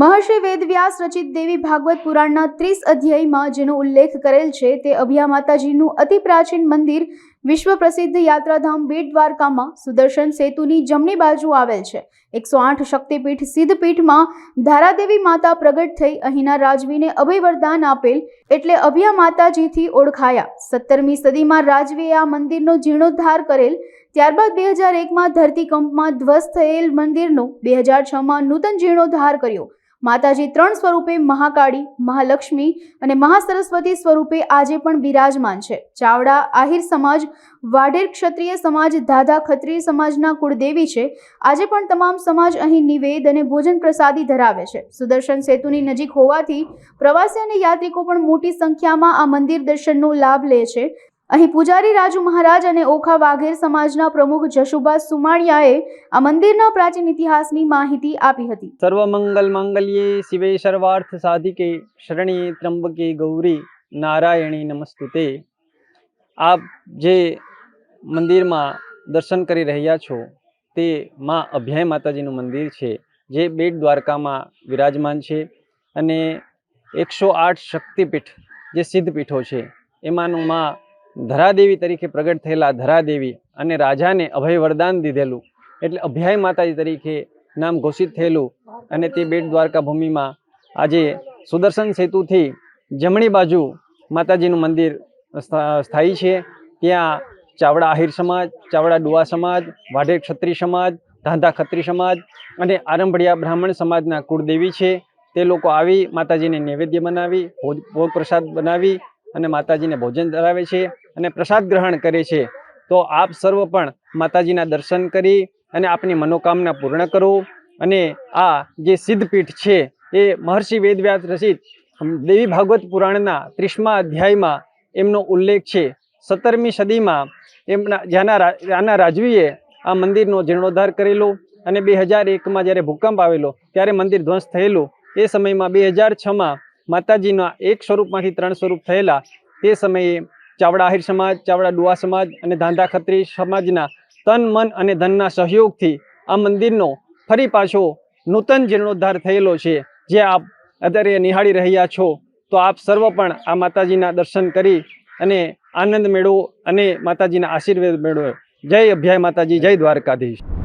મહર્ષિ વેદવ્યાસ રચિત દેવી ભાગવત પુરાણના ત્રીસ અધ્યાયમાં જેનો ઉલ્લેખ કરેલ છે તે અભિયા માતાજીનું અતિ પ્રાચીન મંદિર વિશ્વ પ્રસિદ્ધ યાત્રાધામ બેટ દ્વારકામાં સુદર્શન સેતુની જમણી બાજુ આવેલ છે. એકસો આઠ શક્તિપીઠ સિદ્ધપીઠમાં ધારાદેવી માતા પ્રગટ થઈ અહીંના રાજવીને અભય વરદાન આપેલ એટલે અભિયા માતાજીથી ઓળખાયા. સત્તરમી સદીમાં રાજવીએ આ મંદિરનો જીર્ણોદ્ધાર કરેલ. ત્યારબાદ બે હજાર એકમાં ધરતીકંપમાં ધ્વસ્ત થયેલ મંદિરનો બે હજાર છમાં નૂતન જીર્ણોદ્ધાર કર્યો. માતાજી ત્રણ સ્વરૂપે મહાકાળી, મહાલક્ષ્મી અને મહાસરસ્વતી સ્વરૂપે આજે પણ બિરાજમાન છે. ચાવડા આહિર સમાજ, વાઢેર ક્ષત્રિય સમાજ, ધાધા ખત્રી સમાજના કુળદેવી છે. આજે પણ તમામ સમાજ અહીં નિવેદ અને ભોજન પ્રસાદી ધરાવે છે. સુદર્શન સેતુની નજીક હોવાથી પ્રવાસી અને યાત્રિકો પણ મોટી સંખ્યામાં આ મંદિર દર્શનનો લાભ લે છે. અહીં પૂજારી રાજુ મહારાજ અને ઓખા વાઘેર સમાજના પ્રમુખ જશુભા સુમાણિયાએ આ મંદિરના પ્રાચીન ઇતિહાસની માહિતી આપી હતી. સર્વમંગલ માંગલ્યે શિવે સર્વાર્થ સાધિકે શરણી ત્રંબકે ગૌરી નારાયણી નમસ્તુતે. આપ જે મંદિરમાં દર્શન કરી રહ્યા છો તે માં અભ્યાય માતાજીનું મંદિર છે, જે બેટ દ્વારકામાં વિરાજમાન છે અને એકસો આઠ શક્તિપીઠ જે સિદ્ધપીઠો છે, એમાંનું માં ધરાદેવી તરીકે પ્રગટ થયેલા ધરાદેવી અને રાજાને અભય વરદાન દીધેલું. એટલે અભ્યાય માતાજી તરીકે નામ ઘોષિત થયેલું અને તે બેટ દ્વારકા ભૂમિમાં આજે સુદર્શન સેતુથી જમણી બાજુ માતાજીનું મંદિર સ્થાયી છે. ત્યાં ચાવડા આહિર સમાજ, ચાવડા ડુવા સમાજ, વાઢેર ક્ષત્રિય સમાજ, ધાંધા ખત્રી સમાજ અને આરંભડિયા બ્રાહ્મણ સમાજના કુળદેવી છે. તે લોકો આવી માતાજીને નૈવેદ્ય બનાવી, ભોગ પ્રસાદ બનાવી અને માતાજીને ભોજન ધરાવે છે. અને પ્રસાદ ગ્રહણ કરે છે, તો આપ સર્વ પણ માતાજીના દર્શન કરી અને આપની મનોકામના પૂર્ણ કરો. અને આ જે સિદ્ધપીઠ છે, એ મહર્ષિ વેદવ્યાસ રચિત દેવી ભાગવત પુરાણના ત્રીસમા અધ્યાયમાં એમનો ઉલ્લેખ છે. સત્તરમી સદીમાં એમના જ્યાંના રા- રાજવીએ આ મંદિરનો જીર્ણોદ્ધાર કરેલો અને બે હજાર એકમાં જ્યારે ભૂકંપ આવેલો, ત્યારે મંદિર ધ્વંસ થયેલું. એ સમયમાં બે હજાર છમાં માતાજીના એક સ્વરૂપમાંથી ત્રણ સ્વરૂપ થયેલા. તે સમયે ચાવડા આહિર સમાજ, ચાવડા ડુઆ સમાજ અને ધાંધા ખત્રી સમાજના તન, મન અને ધનના સહયોગથી આ મંદિરનો ફરી પાછો નૂતન જીર્ણોદ્ધાર થયેલો છે. જે આપ અત્યારે નિહાળી રહ્યા છો, તો આપ સર્વ પણ આ માતાજીના દર્શન કરી અને આનંદ મેળવો અને માતાજીના આશીર્વાદ મેળવો. જય અભ્યાય માતાજી, જય દ્વારકાધીશ.